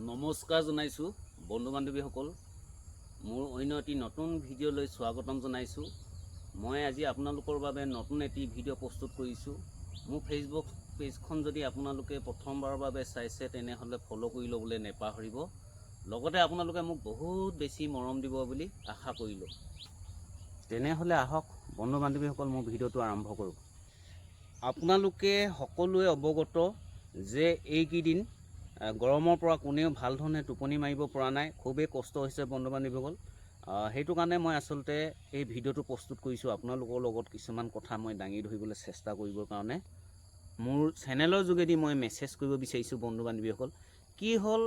নমস্কাৰ জনাইছোঁ বন্ধু বান্ধৱীসকল মোৰ অন্য এটি নতুন ভিডিঅ'লৈ স্বাগতম জনাইছোঁ। মই আজি আপোনালোকৰ বাবে নতুন এটি ভিডিঅ' প্ৰস্তুত কৰিছোঁ। মোৰ ফেচবুক পেজখন যদি আপোনালোকে প্ৰথমবাৰৰ বাবে চাইছে তেনেহ'লে ফ'ল' কৰি ল'বলৈ নেপাহৰিব। লগতে আপোনালোকে মোক বহুত বেছি মৰম দিব বুলি আশা কৰিলোঁ। তেনেহ'লে আহক বন্ধু বান্ধৱীসকল মোৰ ভিডিঅ'টো আৰম্ভ কৰোঁ। আপোনালোকে সকলোৱে অৱগত যে এইকেইদিন গৰমৰ পৰা কোনেও ভাল ধৰণে টোপনি মাৰিব পৰা নাই। খুবেই কষ্ট হৈছে বন্ধু বান্ধৱীসকল সেইটো কাৰণে মই আচলতে এই ভিডিঅ'টো প্ৰস্তুত কৰিছোঁ। আপোনালোকৰ লগত কিছুমান কথা মই দাঙি ধৰিবলৈ চেষ্টা কৰিবৰ কাৰণে। মোৰ চেনেলৰ যোগেদি মই মেছেজ কৰিব বিচাৰিছোঁ বন্ধু বান্ধৱীসকল কি হ'ল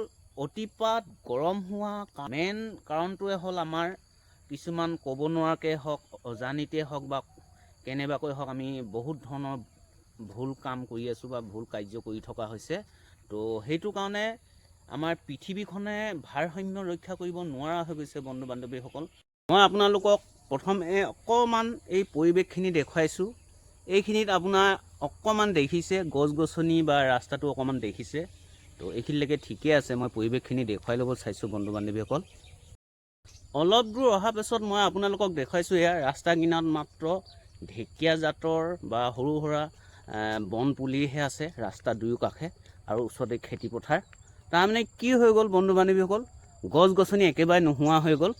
অতিপাত গৰম হোৱা মেইন কাৰণটোৱে হ'ল আমাৰ কিছুমান ক'ব নোৱাৰাকৈ হওক অজানিতে হওক বা কেনেবাকৈ হওক আমি বহুত ধৰণৰ ভুল কাম কৰি আছোঁ বা ভুল কাৰ্য কৰি থকা হৈছে। তো সেইটো কাৰণে আমাৰ পৃথিৱীখনে ভাৰসাম্য ৰক্ষা কৰিব নোৱাৰা হৈ গৈছে বন্ধু বান্ধৱীসকল। মই আপোনালোকক প্ৰথমে অকণমান এই পৰিৱেশখিনি দেখুৱাইছোঁ। এইখিনিত আপোনাৰ অকণমান দেখিছে গছ গছনি বা ৰাস্তাটো অকণমান দেখিছে। তো এইখিনিলৈকে ঠিকে আছে মই পৰিৱেশখিনি দেখুৱাই ল'ব চাইছোঁ বন্ধু বান্ধৱীসকল। অলপ দূৰ অহাৰ পাছত মই আপোনালোকক দেখুৱাইছোঁ এয়া ৰাস্তা কিনাৰত মাত্ৰ ঢেকীয়া জাতৰ বা সৰু সুৰা আহ, বন পুলিহে আছে ৰাস্তা দুয়ো কাষে আৰু ওচৰতে খেতি পথাৰ। তাৰমানে কি হৈ গ'ল বন্ধু বান্ধৱীসকল গছ গছনি একেবাৰে নোহোৱা হৈ গ'ল।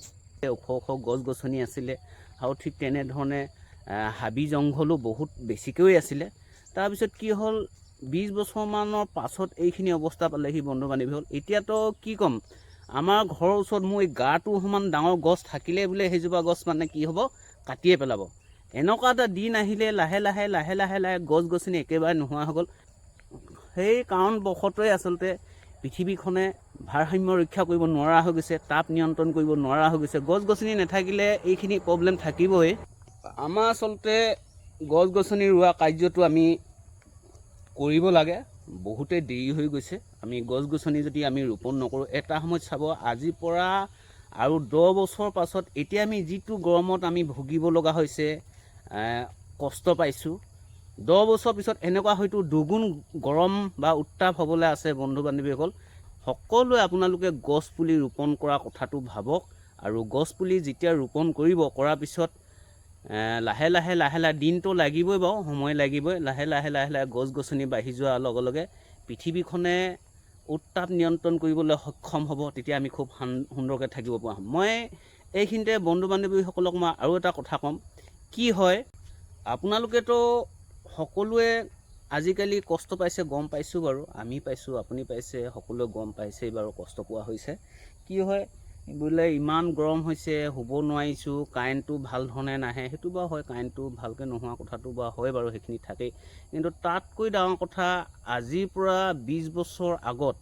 ওখ ওখ গছ গছনি আছিলে আৰু ঠিক তেনেধৰণে হাবি জংঘলো বহুত বেছিকৈ আছিলে। তাৰপিছত কি হ'ল বিছ বছৰমানৰ পাছত এইখিনি অৱস্থা পালেহি বন্ধু বান্ধৱীসকল এতিয়াতো কি ক'ম, আমাৰ ঘৰৰ ওচৰত মোৰ এই গাটো সমান ডাঙৰ গছ থাকিলে বোলে সেইজোপা গছ মানে কি হ'ব, কাটিয়ে পেলাব। এনেকুৱা এটা দিন আহিলে লাহে লাহে লাহে লাহে লাহে গছ গছনি একেবাৰে নোহোৱা হৈ গ'ল। সেই কাৰণবশতই আচলতে পৃথিৱীখনে ভাৰসাম্য ৰক্ষা কৰিব নোৱাৰা হৈ গৈছে তাপ নিয়ন্ত্ৰণ কৰিব নোৱাৰা হৈ গৈছে। গছ গছনি নাথাকিলে এইখিনি প্ৰব্লেম থাকিবই। আমাৰ আচলতে গছ গছনি ৰোৱা কাৰ্যটো আমি কৰিব লাগে। বহুতেই দেৰি হৈ গৈছে। আমি গছ গছনি যদি আমি ৰোপণ নকৰোঁ এটা সময়ত চাব আজিৰ পৰা আৰু দহ বছৰ পাছত এতিয়া আমি যিটো গৰমত আমি ভুগিব লগা হৈছে কষ্ট পাইছোঁ। দহ বছৰ পিছত এনেকুৱা হয়তো দুগুণ গৰম বা উত্তাপ হ'বলৈ আছে বন্ধু বান্ধৱীসকল সকলোৱে আপোনালোকে গছ পুলি ৰোপণ কৰা কথাটো ভাবক আৰু গছ পুলি যেতিয়া ৰোপণ কৰিব কৰাৰ পিছত লাহে লাহে লাহে লাহে দিনটো লাগিবই বাৰু সময় লাগিবই। লাহে লাহে লাহে লাহে গছ গছনি বাঢ়ি যোৱাৰ লগে লগে পৃথিৱীখনে উত্তাপ নিয়ন্ত্ৰণ কৰিবলৈ সক্ষম হ'ব তেতিয়া আমি খুব সান- সুন্দৰকৈ থাকিব পৰা হ'ম। মই এইখিনিতে বন্ধু বান্ধৱীসকলক মই আৰু এটা কথা ক'ম। কি হয় আপোনালোকেতো সকলোৱে আজিকালি কষ্ট পাইছে গম পাইছোঁ বাৰু। আমি পাইছোঁ আপুনি পাইছে সকলোৱে গম পাইছেই বাৰু কষ্ট পোৱা হৈছে। কি হয় বোলে ইমান গৰম হৈছে শুব নোৱাৰিছোঁ কাৰেণ্টটো ভাল ধৰণে নাহে। সেইটো বাৰু হয় কাৰেণ্টটো ভালকৈ নোহোৱা কথাটো বাৰু হয় বাৰু সেইখিনি থাকেই। কিন্তু তাতকৈ ডাঙৰ কথা আজিৰ পৰা বিছ বছৰ আগত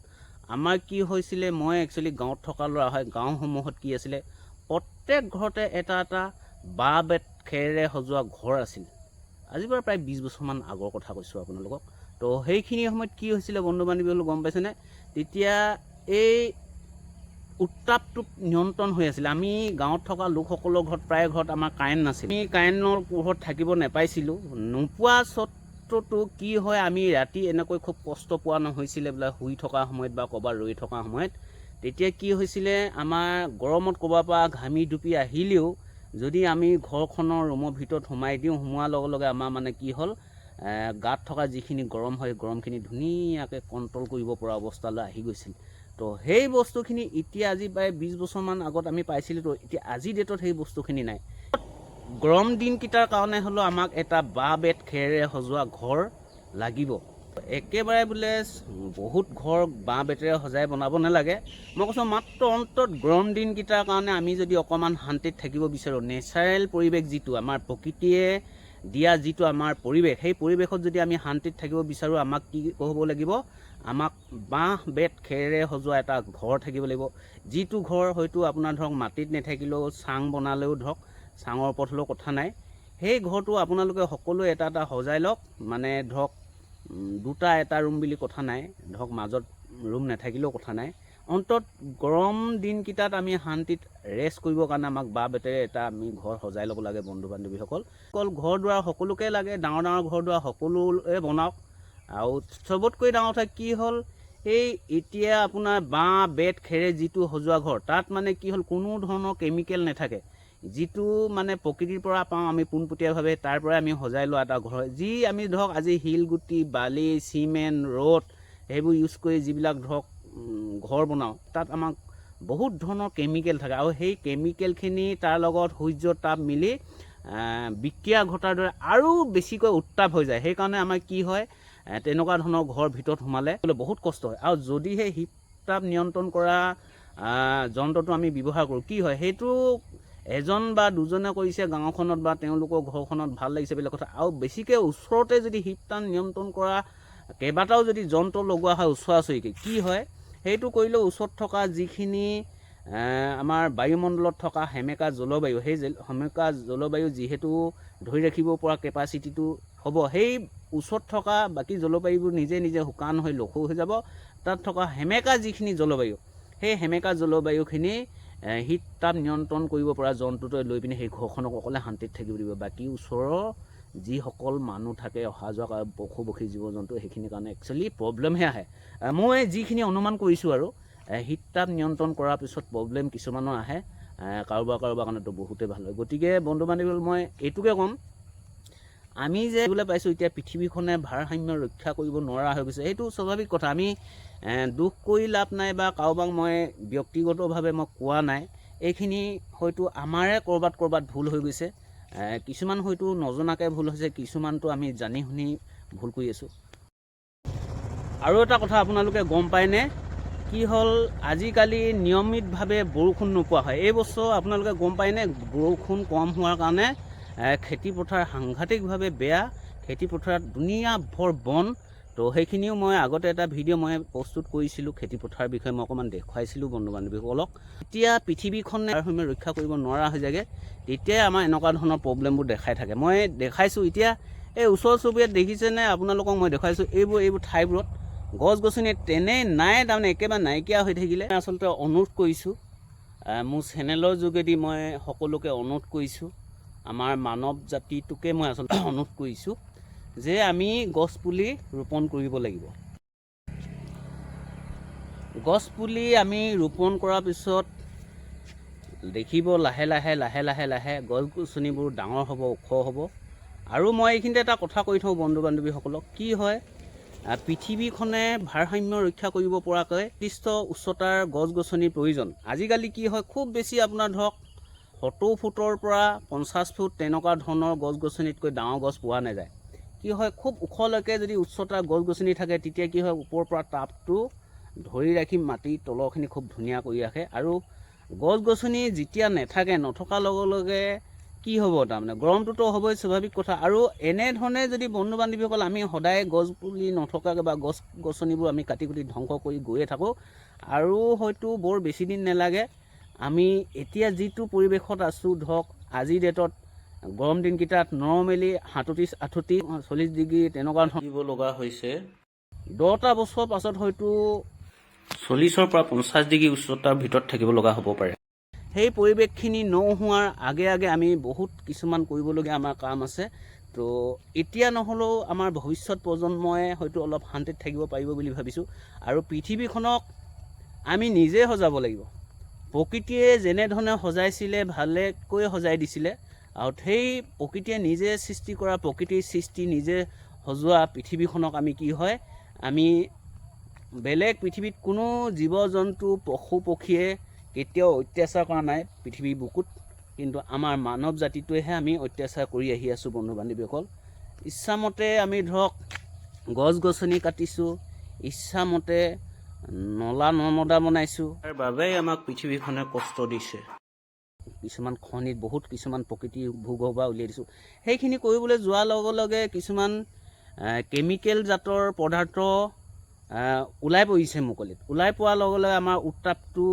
আমাৰ কি হৈছিলে মই একচুৱেলি গাঁৱত থকা ল'ৰা হয় গাঁওসমূহত কি আছিলে প্ৰত্যেক ঘৰতে এটা এটা বাঁহ বেত খেৰেৰে সজোৱা ঘৰ আছিল। আজিৰ পৰা প্ৰায় বিছ বছৰমান আগৰ কথা কৈছোঁ আপোনালোকক। তো সেইখিনি সময়ত কি হৈছিলে বন্ধু বান্ধৱীসকল গম পাইছেনে? তেতিয়া এই উত্তাপটো নিয়ন্ত্ৰণ হৈ আছিলে। আমি গাঁৱত থকা লোকসকলৰ ঘৰত প্ৰায় ঘৰত আমাৰ কাৰেণ্ট নাছিল। আমি কাৰেণ্টৰ পোহৰত থাকিব নাপাইছিলোঁ। নোপোৱা স্বত্বতো কি হয় আমি ৰাতি এনেকৈ খুব কষ্ট পোৱা নহৈছিলে বোলে শুই থকা সময়ত বা ক'ৰবাত ৰৈ থকা সময়ত। তেতিয়া কি হৈছিলে আমাৰ গৰমত ক'ৰবাৰ পৰা ঘামি ধুপি আহিলেও যদি আমি ঘৰখনৰ ৰুমৰ ভিতৰত সোমাই দিওঁ সোমোৱাৰ লগে লগে আমাৰ মানে কি হ'ল গাত থকা যিখিনি গৰম হয় গৰমখিনি ধুনীয়াকৈ কণ্ট্ৰল কৰিব পৰা অৱস্থালৈ আহি গৈছিল। তো সেই বস্তুখিনি এতিয়া আজি প্ৰায় বিছ বছৰমান আগত আমি পাইছিলোঁ তো এতিয়া আজিৰ ডেটত সেই বস্তুখিনি নাই। গৰম দিনকেইটাৰ কাৰণে হ'লেও আমাক এটা বাঁহ বেত খেৰেৰে সজোৱা ঘৰ লাগিব। একেবাৰে বোলে বহুত ঘৰ বাঁহ বেতেৰে সজাই বনাব নালাগে। মই কৈছোঁ মাত্ৰ অন্তত গৰম দিনকেইটাৰ কাৰণে আমি যদি অকণমান শান্তিত থাকিব বিচাৰোঁ নেচাৰেল পৰিৱেশ যিটো আমাৰ প্ৰকৃতিয়ে দিয়া যিটো আমাৰ পৰিৱেশ সেই পৰিৱেশত যদি আমি শান্তিত থাকিব বিচাৰোঁ আমাক কি হ'ব লাগিব? আমাক বাঁহ বেত খেৰেৰে সজোৱা এটা ঘৰ থাকিব লাগিব। যিটো ঘৰ হয়তো আপোনাৰ ধৰক মাটিত নাথাকিলেও চাং বনালেও ধৰক চাঙৰ ওপৰত হ'লেও কথা নাই। সেই ঘৰটো আপোনালোকে সকলোৱে এটা এটা সজাই লওক। মানে ধৰক দুটা এটা ৰুম বুলি কথা নাই। ধৰক মাজত ৰুম নাথাকিলেও কথা নাই। অন্তত গৰম দিনকেইটাত আমি শান্তিত ৰেষ্ট কৰিবৰ কাৰণে আমাক বাঁহ বেতেৰে এটা আমি ঘৰ সজাই ল'ব লাগে বন্ধু বান্ধৱীসকল অকল ঘৰ দুৱাৰ সকলোকে লাগে ডাঙৰ ডাঙৰ ঘৰ দুৱাৰ সকলোৱে বনাওক। আৰু চবতকৈ ডাঙৰ কথা কি হ'ল এই এতিয়া আপোনাৰ বাঁহ বেত খেৰে যিটো সজোৱা ঘৰ তাত মানে কি হ'ল কোনো ধৰণৰ কেমিকেল নাথাকে। যিটো মানে প্ৰকৃতিৰ পৰা পাওঁ আমি পোনপটীয়াভাৱে তাৰ পৰাই আমি সজাই লোৱা এটা ঘৰ। যি আমি ধৰক আজি শিলগুটি বালি চিমেণ্ট ৰদ সেইবোৰ ইউজ কৰি যিবিলাক ধৰক ঘৰ বনাওঁ তাত আমাক বহুত ধৰণৰ কেমিকেল থাকে। আৰু সেই কেমিকেলখিনি তাৰ লগত সূৰ্যৰ তাপ মিলি বিক্ৰিয়া ঘটাৰ দৰে আৰু বেছিকৈ উত্তাপ হৈ যায়। সেইকাৰণে আমাৰ কি হয় তেনেকুৱা ধৰণৰ ঘৰৰ ভিতৰত সোমালে বহুত কষ্ট হয়। আৰু যদিহে শীত তাপ নিয়ন্ত্ৰণ কৰা যন্ত্ৰটো আমি ব্যৱহাৰ কৰোঁ কি হয় সেইটো এজন বা দুজনে কৰিছে গাঁওখনত বা তেওঁলোকৰ ঘৰখনত ভাল লাগিছে বেলেগ কথা। আৰু বেছিকৈ ওচৰতে যদি শীততাপ নিয়ন্ত্ৰণ কৰা কেইবাটাও যদি যন্ত্ৰ লগোৱা হয় ওচৰা ওচৰিকৈ কি হয়? সেইটো কৰিলেও ওচৰত থকা যিখিনি আমাৰ বায়ুমণ্ডলত থকা সেমেকা জলবায়ু সেই সেমেকা জলবায়ু যিহেতু ধৰি ৰাখিব পৰা কেপাচিটিটো হ'ব সেই ওচৰত থকা বাকী জলবায়ুবোৰ নিজে নিজে শুকান হৈ লঘু হৈ যাব। তাত থকা সেমেকা যিখিনি জলবায়ু সেই সেমেকা জলবায়ুখিনি শীত তাপ নিয়ন্ত্ৰণ কৰিব পৰা যন্ত্ৰটোৱে লৈ পিনে সেই ঘৰখনক অকলে শান্তিত থাকিব দিব। বাকী ওচৰৰ যিসকল মানুহ থাকে অহা যোৱা কৰা পশু পক্ষী জীৱ জন্তু সেইখিনিৰ কাৰণে একচুৱেলি প্ৰব্লেমহে আহে। মই যিখিনি অনুমান কৰিছোঁ আৰু শীত তাপ নিয়ন্ত্ৰণ কৰাৰ পিছত প্ৰব্লেম কিছুমানৰ আহে। কাৰোবাৰ কাৰোবাৰ কাৰণেতো বহুতেই ভাল হয়। গতিকে বন্ধু বান্ধৱীসকল মই এইটোকে ক'ম আমি যে দেখিবলৈ পাইছোঁ এতিয়া পৃথিৱীখনে ভাৰসাম্য ৰক্ষা কৰিব নোৱাৰা হৈ গৈছে সেইটো স্বাভাৱিক কথা। আমি দুখ কৰি লাভ নাই বা কাৰোবাক মই ব্যক্তিগতভাৱে মই কোৱা নাই এইখিনি হয়তো আমাৰে ক'ৰবাত ক'ৰবাত ভুল হৈ গৈছে। কিছুমান হয়তো নজনাকৈ ভুল হৈছে কিছুমানটো আমি জানি শুনি ভুল কৰি আছোঁ। আৰু এটা কথা আপোনালোকে গম পায়নে? কি হ'ল আজিকালি নিয়মিতভাৱে বৰষুণ নোপোৱা হয়। এই বছৰ আপোনালোকে গম পায়নে? বৰষুণ কম হোৱাৰ কাৰণে এ, খেতি পথাৰ সাংঘাতিকভাৱে বেয়া খেতি পথাৰত ধুনীয়া ভৰ বন। তো সেইখিনিও মই আগতে এটা ভিডিঅ' মই প্ৰস্তুত কৰিছিলোঁ খেতি পথাৰৰ বিষয়ে মই অকণমান দেখুৱাইছিলোঁ বন্ধু বান্ধৱীসকলক এতিয়া পৃথিৱীখনে ভাৰসাম্য ৰক্ষা কৰিব নোৱাৰা হৈ যায়গৈ তেতিয়াই আমাৰ এনেকুৱা ধৰণৰ প্ৰব্লেমবোৰ দেখাই থাকে। মই দেখাইছোঁ এতিয়া এই ওচৰ চুবুৰীয়াত দেখিছেনে আপোনালোকক মই দেখুৱাইছোঁ এইবোৰ এইবোৰ ঠাইবোৰত গছ গছনি তেনেই নাই তাৰমানে একেবাৰে নাইকিয়া হৈ থাকিলে। আচলতে অনুৰোধ কৰিছোঁ মোৰ চেনেলৰ যোগেদি মই সকলোকে অনুৰোধ কৰিছোঁ। আমাৰ মানৱ জাতিটোকে মই আচলতে অনুৰোধ কৰিছোঁ যে আমি গছ পুলি ৰোপণ কৰিব লাগিব। গছ পুলি আমি ৰোপণ কৰাৰ পিছত দেখিব লাহে লাহে লাহে লাহে লাহে গছ গছনিবোৰ ডাঙৰ হ'ব ওখ হ'ব। আৰু মই এইখিনিতে এটা কথা কৈ থওঁ বন্ধু বান্ধৱীসকলক কি হয় পৃথিৱীখনে ভাৰসাম্য ৰক্ষা কৰিব পৰাকৈ নিৰ্দিষ্ট উচ্চতাৰ গছ গছনিৰ প্ৰয়োজন। আজিকালি কি হয় খুব বেছি আপোনাৰ ধৰক সত্তৰ ফুটৰ পৰা পঞ্চাছ ফুট তেনেকুৱা ধৰণৰ গছ গছনিতকৈ ডাঙৰ গছ পোৱা নাযায়। কি হয় খুব ওখলৈকে যদি উচ্চতাৰ গছ গছনি থাকে তেতিয়া কি হয় ওপৰৰ পৰা তাপটো ধৰি ৰাখি মাটিৰ তলৰখিনি খুব ধুনীয়া কৰি ৰাখে আৰু গছ গছনি যেতিয়া নাথাকে নথকাৰ লগে লগে কি হ'ব তাৰমানে? গৰমটোতো হ'বই স্বাভাৱিক কথা। আৰু এনেধৰণে যদি বন্ধু বান্ধৱীসকল আমি সদায় গছ পুলি নথকাকৈ বা গছ গছনিবোৰ আমি কাটি কুটি ধ্বংস কৰি গৈয়ে থাকোঁ। আৰু হয়তো বৰ বেছি দিন নালাগে। আমি এতিয়া যিটো পৰিৱেশত আছোঁ ধৰক আজিৰ ডেটত গৰম দিনকেইটাত নৰ্মেলি সাতত্ৰিছ আঠত্ৰিছ চল্লিছ ডিগ্ৰী তেনেকুৱা দিব লগা হৈছে। দহটা বছৰ পাছত হয়তো চল্লিছৰ পৰা পঞ্চাছ ডিগ্ৰী উচ্চতাৰ ভিতৰত থাকিব লগা হ'ব পাৰে। সেই পৰিৱেশখিনি নোহোৱাৰ আগে আগে আমি বহুত কিছুমান কৰিবলগীয়া আমাৰ কাম আছে। তো এতিয়া নহ'লেও আমাৰ ভৱিষ্যত প্ৰজন্মই হয়তো অলপ শান্তিত থাকিব পাৰিব বুলি ভাবিছোঁ। আৰু পৃথিৱীখনক আমি নিজে সজাব লাগিব। প্ৰকৃতিয়ে যেনেধৰণে সজাইছিলে ভালেকৈ সজাই দিছিলে। আৰু সেই প্ৰকৃতিয়ে নিজে সৃষ্টি কৰা প্ৰকৃতিৰ সৃষ্টি নিজে সজোৱা পৃথিৱীখনক আমি কি হয় আমি বেলেগ পৃথিৱীত কোনো জীৱ জন্তু পশু পক্ষীয়ে কেতিয়াও অত্যাচাৰ কৰা নাই পৃথিৱীৰ বুকুত। কিন্তু আমাৰ মানৱ জাতিটোৱেহে আমি অত্যাচাৰ কৰি আহি আছোঁ বন্ধু বান্ধৱীসকল ইচ্ছামতে আমি ধৰক গছ গছনি কাটিছোঁ ইচ্ছামতে নলা নৰ্মদা বনাইছোঁ। তাৰ বাবেই আমাক পৃথিৱীখনে কষ্ট দিছে। কিছুমান খনিত বহুত কিছুমান প্ৰকৃতিৰ ভূগৰ্ভৰ পৰা উলিয়াই দিছোঁ। সেইখিনি কৰিবলৈ যোৱাৰ লগে লগে কিছুমান কেমিকেল জাতৰ পদাৰ্থ ওলাই পৰিছে মুকলিত ওলাই পোৱাৰ লগে লগে আমাৰ উত্তাপটো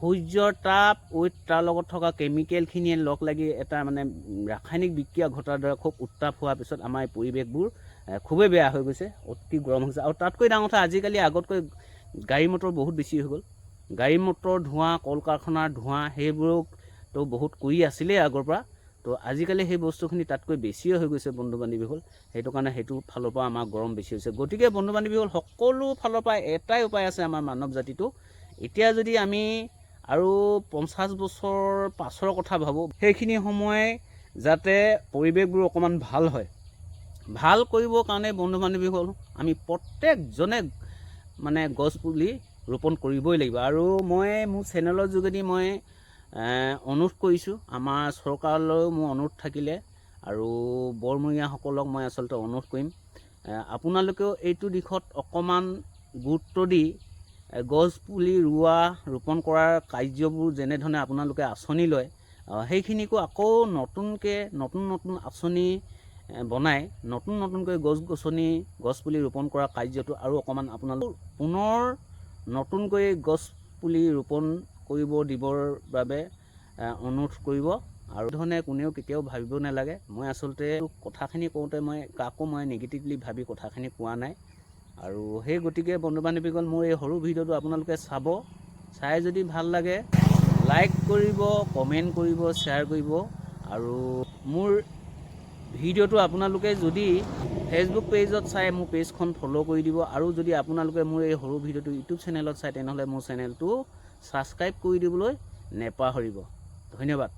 সূৰ্যৰ তাপ উইথ তাৰ লগত থকা কেমিকেলখিনিয়ে লগ লাগি এটা মানে ৰাসায়নিক বিক্ৰিয়া ঘটাৰ দ্বাৰা খুব উত্তাপ হোৱাৰ পিছত আমাৰ এই পৰিৱেশবোৰ খুবেই বেয়া হৈ গৈছে অতি গৰম হৈছে। আৰু তাতকৈ ডাঙৰ কথা আজিকালি আগতকৈ গাড়ী মটৰ বহুত বেছি হৈ গ'ল। গাড়ী মটৰ ধোঁৱা কল কাৰখানাৰ ধোঁৱা সেইবোৰকতো বহুত কৰি আছিলেই আগৰ পৰা। তো আজিকালি সেই বস্তুখিনি তাতকৈ বেছিয়ে হৈ গৈছে বন্ধু বান্ধৱীসকল সেইটো কাৰণে সেইটো ফালৰ পৰা আমাৰ গৰম বেছি হৈছে। গতিকে বন্ধু বান্ধৱীসকল সকলো ফালৰ পৰা এটাই উপায় আছে আমাৰ মানৱ জাতিটো এতিয়া যদি আমি আৰু পঞ্চাছ বছৰ পাছৰ কথা ভাবোঁ সেইখিনি সময় যাতে পৰিৱেশবোৰ অকণমান ভাল হয়। ভাল কৰিবৰ কাৰণে বন্ধু বান্ধৱীসকল আমি প্ৰত্যেকজনে মানে গছ পুলি ৰোপণ কৰিবই লাগিব। আৰু মই মোৰ চেনেলৰ যোগেদি মই অনুৰোধ কৰিছোঁ আমাৰ চৰকাৰলৈও মোৰ অনুৰোধ থাকিলে আৰু বৰমূৰীয়াসকলক মই আচলতে অনুৰোধ কৰিম। আপোনালোকেও এইটো দিশত অকণমান গুৰুত্ব দি এ, গছ পুলি ৰোৱা ৰোপণ কৰাৰ কাৰ্যবোৰ যেনেধৰণে আপোনালোকে আঁচনি লয় সেইখিনিকো আকৌ নতুনকৈ নতুন নতুন আঁচনি বনাই নতুন নতুনকৈ গছ গছনি গছ পুলি ৰোপণ কৰা কাৰ্যটো আৰু অকণমান আপোনালোক পুনৰ নতুনকৈ গছ পুলি ৰোপণ কৰিব দিবৰ বাবে অনুৰোধ কৰিব। আৰু ধৰণে কোনেও কেতিয়াও ভাবিব নালাগে। মই আচলতে কথাখিনি কওঁতে মই কাকো মই নিগেটিভলি ভাবি কথাখিনি কোৱা নাই। আৰু সেই গতিকে বন্ধু বান্ধৱীসকল মোৰ এই সৰু ভিডিঅ'টো আপোনালোকে চাব। চাই যদি ভাল লাগে লাইক কৰিব কমেণ্ট কৰিব শ্বেয়াৰ কৰিব। আৰু মোৰ ভিডিঅ'টো আপোনালোকে যদি ফেচবুক পেজত চাই মোৰ পেজখন ফ'ল' কৰি দিব আৰু যদি আপোনালোকে মোৰ এই সৰু ভিডিঅ'টো ইউটিউব চেনেলত চাই, তেনেহ'লে মোৰ চেনেলটো ছাবস্ক্ৰাইব কৰি দিবলৈ নেপাহৰিব। ধন্যবাদ।